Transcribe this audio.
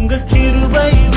உங்க கிருபை